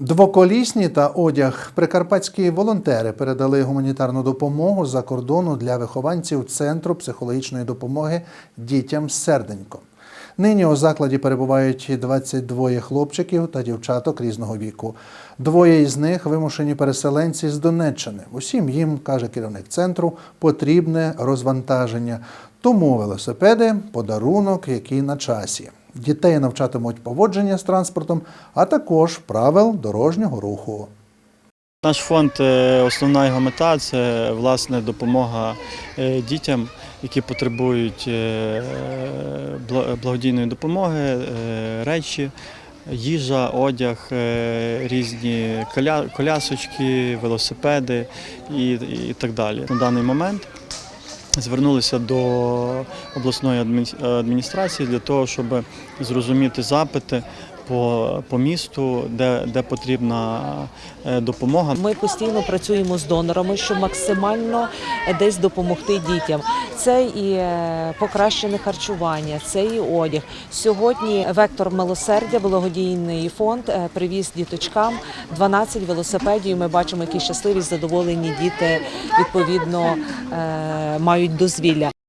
Двоколісні та одяг прикарпатські волонтери передали гуманітарну допомогу за кордону для вихованців Центру психологічної допомоги дітям з серденьком. Нині у закладі перебувають 22 хлопчиків та дівчаток різного віку. Двоє із них вимушені переселенці з Донеччини. Усім їм, каже керівник центру, потрібне розвантаження. Тому велосипеди подарунок, який на часі. Дітей навчатимуть поводження з транспортом, а також правил дорожнього руху. Наш фонд, е, основна його мета це власне допомога е, дітям, які потребують е, благодійної допомоги, речі, їжа, одяг, різні колясочки, велосипеди і так далі. На даний момент звернулися до обласної адмін- адміністрації для того, щоб зрозуміти запити по, по місту, де, де потрібна е, допомога. Ми постійно працюємо з донорами, щоб максимально десь допомогти дітям. Це і е, покращене харчування, це і одяг. Сьогодні вектор милосердя, благодійний фонд е, привіз діточкам 12 велосипедів. Ми бачимо, які щасливі, задоволені діти відповідно мають дозвілля.